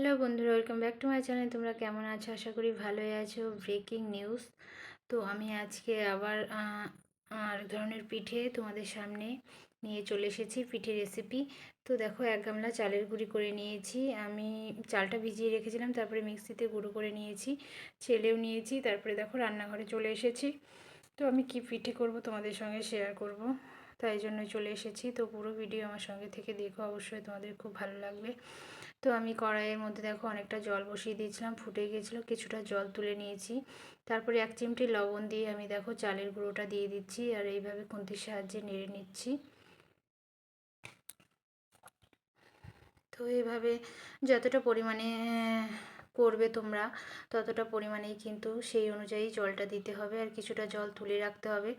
Hello বন্ধুরা welcome back to my channel তোমরা কেমন আছো? আশা করি ভালোই আছো। ব্রেকিং নিউজ তো আমি আজকে আবার আর ধরনের পিঠে তোমাদের সামনে নিয়ে চলে এসেছি পিঠে রেসিপি তো দেখো, এক গামলা চালের গুঁড়ি করে নিয়েছি। আমি চালটা ভিজিয়ে রেখেছিলাম, তারপরে মিক্সিতে গুঁড়ো করে নিয়েছি ছেলেও নিয়েছি, তারপরে দেখো রান্নাঘরে চলে এসেছি। তো আমি কি পিঠে করব তোমাদের সঙ্গে শেয়ার করব? তাই জন্য চলে এসেছি। তো পুরো ভিডিও আমার সঙ্গে থেকে দেখো, অবশ্যই তোমাদের খুব ভালো লাগবে। তো আমি কড়াইয়ের মধ্যে দেখো অনেকটা জল বসিয়ে দিয়েছিলাম, ফুটে গিয়েছিল কিছুটা জল তুলে নিয়েছি। তারপরে এক চিমটি লবণ দিয়ে আমি দেখো চালের গুঁড়োটা দিয়ে দিচ্ছি আর এইভাবে খুন্তির সাহায্যে নেড়ে নিচ্ছি। তো এইভাবে যতটা পরিমাণে করবে তোমরা, ততটা পরিমাণেই কিন্তু সেই অনুযায়ী জলটা দিতে হবে আর কিছুটা জল তুলে রাখতে হবে।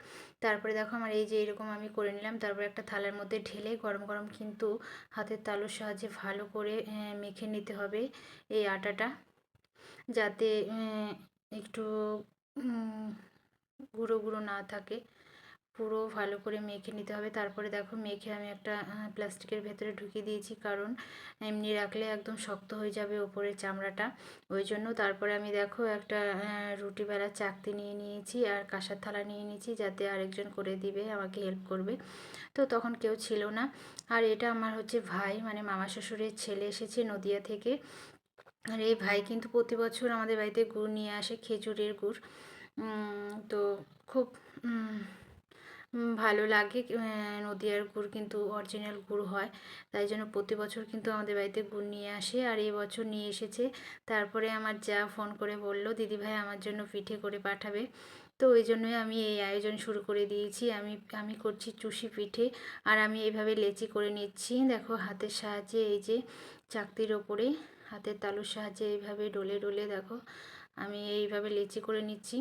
তারপরে দেখো আমার এই যে এরকম আমি করে নিলাম, তারপরে একটা থালার মধ্যে ঢেলে গরম গরম কিন্তু হাতের তালুর সাহায্যে ভালো করে মেখে নিতে হবে এই আটাটা। যাতে একটু গুঁড়ো গুঁড়ো না থাকে। পুরো ভালো করে মেখে নিতে হবে। তারপরে দেখো মেখে আমি একটা প্লাস্টিকের ভেতরে ঢুকিয়ে দিয়েছি কারণ এমনি রাখলে একদম শক্ত হয়ে যাবে ওপরের চামড়াটা। ওই জন্য তারপরে আমি দেখো একটা রুটি বেলার চাকতি নিয়ে নিয়েছি আর কাঁসার থালা নিয়ে নিয়েছি যাতে আরেকজন করে দিবে, আমাকে হেল্প করবে। তো তখন কেউ ছিল না। আর এটা আমার হচ্ছে ভাই মানে মামা শ্বশুরের ছেলে এসেছে নদিয়া থেকে। আর এই ভাই কিন্তু প্রতি বছর আমাদের বাড়িতে গুড় নিয়ে আসে, খেজুরের গুড়। তো খুব ভালো লাগে নদিয়ার গুড় কিন্তু অরিজিনাল গুড় হয়। তাই জন্য প্রতি বছর কিন্তু আমাদের বাড়িতে গুড় নিয়ে আসে আর এই বছর নিয়ে এসেছে। তারপরে আমার যা ফোন করে বলল দিদিভাই আমার জন্য পিঠে করে পাঠাবে। তো ওই জন্যই আমি এই আয়োজন শুরু করে দিয়েছি। আমি আমি করছি চুষি পিঠে আর আমি এইভাবে লেচি করে নিচ্ছি। দেখো হাতের সাহায্যে এই যে চাকতির ওপরে, হাতের তালুর সাহায্যে এইভাবে ডলে ডলে দেখো, আমি এইভাবে লেচি করে নিচ্ছি।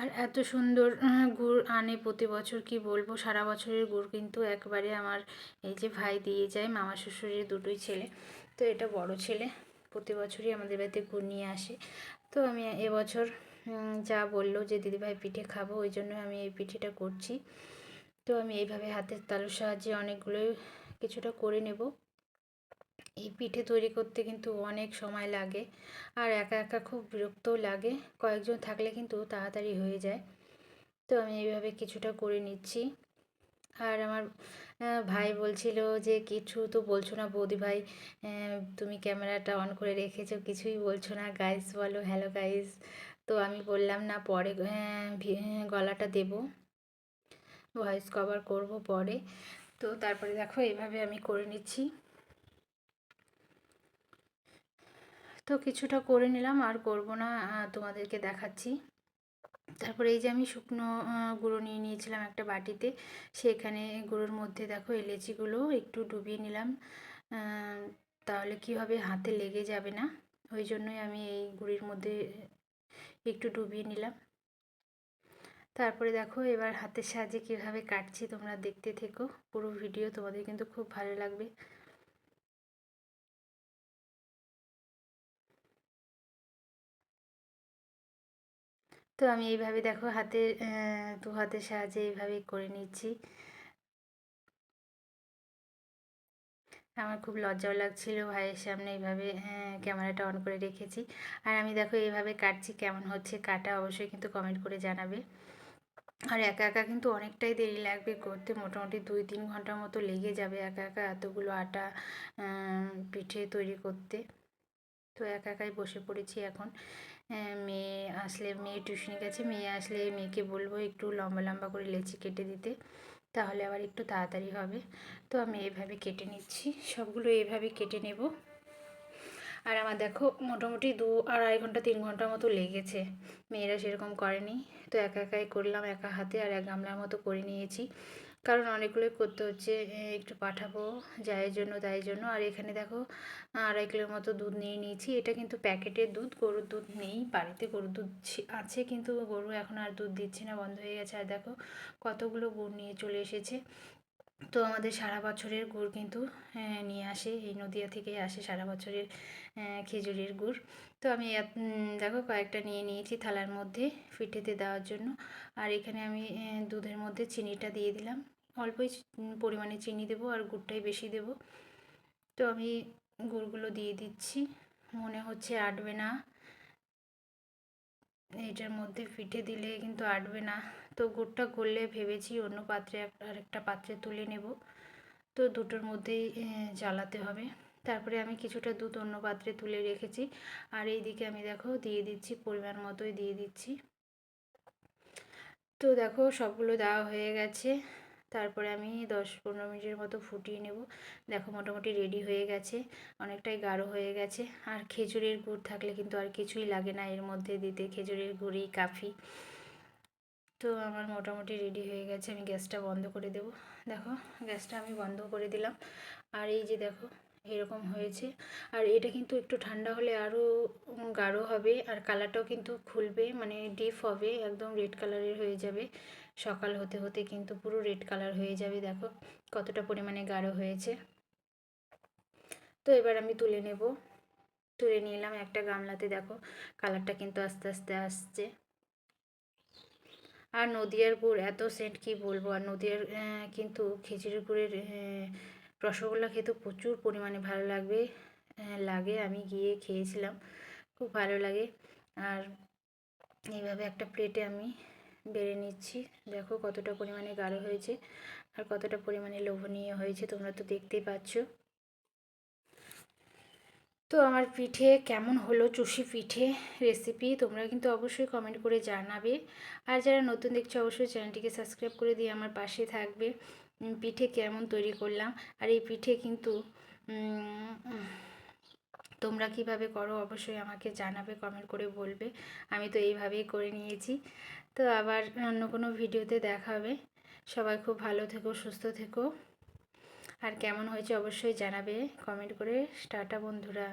আর এত সুন্দর গুড় আনে প্রতি বছর কি বলব? সারা বছরের গুড় কিন্তু একবারে আমার এই যে ভাই দিয়ে যায়, মামা শ্বশুরের দুটোই ছেলে। তো এটা বড় ছেলে, প্রতি বছরই আমাদের বাড়িতে গুড় নিয়ে আসে। তো আমি এবছর যা বলল যে দিদিভাই পিঠে খাব, ওই জন্য আমি এই পিঠেটা করছি। তো আমি এইভাবে হাতের তালুর সাহায্যে অনেকগুলোই কিছুটা করে নেব। এই পিঠে তৈরি করতে কিন্তু অনেক সময় লাগে। আর একা একা খুব বিরক্তও লাগে। কয়েকজন থাকলে কিন্তু তাড়াতাড়ি হয়ে যায়। তো আমি এইভাবে কিছুটা করে নিচ্ছি। আর আমার ভাই বলছিল যে, কিছু তো বলছো না বৌদি ভাই। তুমি ক্যামেরাটা অন করে রেখেছো। কিছুই বলছো না। গাইস, বলো, হ্যালো গাইস। তো আমি বললাম, না, পরে গলাটা দেব। ভয়েস কভার করব পরে। তো তারপরে দেখো, এইভাবে আমি করে নিচ্ছি। তো কিছুটা করে নিলাম, আর করব না তোমাদেরকে দেখাচ্ছি। তারপরে এই যে আমি শুকনো গুঁড়ো নিয়ে নিয়েছিলাম একটা বাটিতে, সেখানে গুঁড়োর মধ্যে দেখো এলেচিগুলো একটু ডুবিয়ে নিলাম। তাহলে কি হবে হাতে লেগে যাবে না? ওই জন্যই আমি এই গুঁড়ির মধ্যে একটু ডুবিয়ে নিলাম। তারপরে দেখো এবার হাতের সাহায্যে কীভাবে কাটছি, তোমরা দেখতে থেকো। পুরো ভিডিও তোমাদের কিন্তু খুব ভালো লাগবে। তো আমি এইভাবে দেখো হাতে দু হাতের সাহায্যে এইভাবে করে নিচ্ছি। আমার খুব লজ্জাও লাগছিল ভাইয়ের সামনে এইভাবে ক্যামেরাটা অন করে রেখেছি। আর আমি দেখো এইভাবে কাটছি কেমন হচ্ছে কাটা অবশ্যই কিন্তু কমেন্ট করে জানাবে। আর একা একা কিন্তু অনেকটাই দেরি লাগবে করতে, মোটামুটি দুই তিন ঘণ্টার মতো লেগে যাবে একা একা এতগুলো আটা পিঠে তৈরি করতে। তো একা একাই বসে পড়েছি এখন। মেয়ে আসলে, মেয়ে টিউশনি গেছে, মেয়ে আসলে মেয়েকে বলব একটু লম্বা লম্বা করে লেচি কেটে দিতে, তাহলে আবার একটু তাড়াতাড়ি হবে। তো আমি এভাবে কেটে নিচ্ছি, সবগুলো এভাবে কেটে নেব। আর আমার দেখো মোটামুটি দু আড়াই ঘণ্টা, তিন ঘণ্টার মতো লেগেছে। মেয়েরা সেরকম করেনি। তো একা একাই করলাম, একা হাতে আর এক গামলার মতো করে নিয়েছি। কারণ অনেকগুলোই করতে হচ্ছে একটু পাঠাবো যায়ের জন্য তাই জন্য। আর এখানে দেখো, আড়াই কিলোর মতো দুধ নিয়ে নিয়েছি। এটা কিন্তু প্যাকেটের দুধ, গরুর দুধ নেই, বাড়িতে গরুর দুধ আছে কিন্তু গরু এখন আর দুধ দিচ্ছে না, বন্ধ হয়ে গেছে। আর দেখো কতগুলো গুড় নিয়ে চলে এসেছে। তো আমাদের সারা বছরের গুড় কিন্তু নিয়ে আসে। এই নদিয়া থেকেই আসে সারা বছরের খেজুরের গুড়। তো আমি দেখো কয়েকটা নিয়ে নিয়েছি থালার মধ্যে ফিটেতে দেওয়ার জন্য। আর এখানে আমি দুধের মধ্যে চিনিটা দিয়ে দিলাম। অল্পই পরিমাণে চিনি দেবো আর গুড়টাই বেশি দেব। তো আমি গুড়গুলো দিয়ে দিচ্ছি। মনে হচ্ছে আটবে না। এটার মধ্যে ফিটে দিলে কিন্তু আটবে না। তো গুড়টা করলে ভেবেছি অন্য পাত্রে আরেকটা পাত্রে তুলে নেব। তো দুটোর মধ্যেই জ্বালাতে হবে। তারপরে আমি কিছুটা দুধ অন্য পাত্রে তুলে রেখেছি। আর এই দিকে আমি দেখো দিয়ে দিচ্ছি, পরিমাণ মতোই দিয়ে দিচ্ছি। তো দেখো সবগুলো দেওয়া হয়ে গেছে। তারপরে আমি দশ পনেরো মিনিটের মতো ফুটিয়ে নেব। দেখো মোটামুটি রেডি হয়ে গেছে, অনেকটাই গাঢ় হয়ে গেছে। আর খেজুরের গুড় থাকলে কিন্তু আর কিছুই লাগে না, এর মধ্যে দিতে খেজুরের গুড়ি, কাফি। তো আমার মোটামুটি রেডি হয়ে গেছে, আমি গ্যাসটা বন্ধ করে দেব। দেখো গ্যাসটা আমি বন্ধ করে দিলাম। আর এই যে দেখো, এরকম হয়েছে। আর এটা কিন্তু একটু ঠান্ডা হলে আরও গাঢ় হবে, আর কালারটাও কিন্তু খুলবে মানে ডিপ হবে, একদম রেড কালারের হয়ে যাবে। সকাল হতে হতে কিন্তু পুরো রেড কালার হয়ে যাবে, দেখো কতটা পরিমাণে গাঢ় হয়েছে। তো এবার আমি তুলে নেব। তুলে নিলাম একটা গামলাতে, দেখো কালারটা কিন্তু আস্তে আস্তে আসছে। আর নদিয়ার গুড়, এত সেন্ট কি বলব? আর নদিয়ার কিন্তু খেজুরের গুড়ের রসগোল্লা খেতে প্রচুর পরিমাণে ভালো লাগবে লাগে। আমি গিয়ে খেয়েছিলাম, খুব ভালো লাগে। আর এইভাবে একটা প্লেটে আমি বেড়ে নিচ্ছি। দেখো কতটা পরিমাণে গাঢ় হয়েছে আর কতটা পরিমাণে লোভনীয় হয়েছে, তোমরা তো দেখতেই পাচ্ছ। তো আমার পিঠে কেমন হলো চুষি পিঠে রেসিপি তোমরা কিন্তু অবশ্যই কমেন্ট করে জানাবে। আর যারা নতুন দেখছ, অবশ্যই চ্যানেলটিকে সাবস্ক্রাইব করে দিয়ে আমার পাশে থাকবে। পিঠে কেমন তৈরি করলাম। আর এই পিঠে কিন্তু তোমরা কীভাবে করো অবশ্যই আমাকে জানাবে কমেন্ট করে বলবে। আমি তো এইভাবেই করে নিয়েছি। তো আবার অন্য কোনো ভিডিওতে দেখা হবে। সবাই খুব ভালো থেকো, সুস্থ থেকো। আর কেমন হয়েছে অবশ্যই জানাবে কমেন্ট করে। টাটা বন্ধুরা।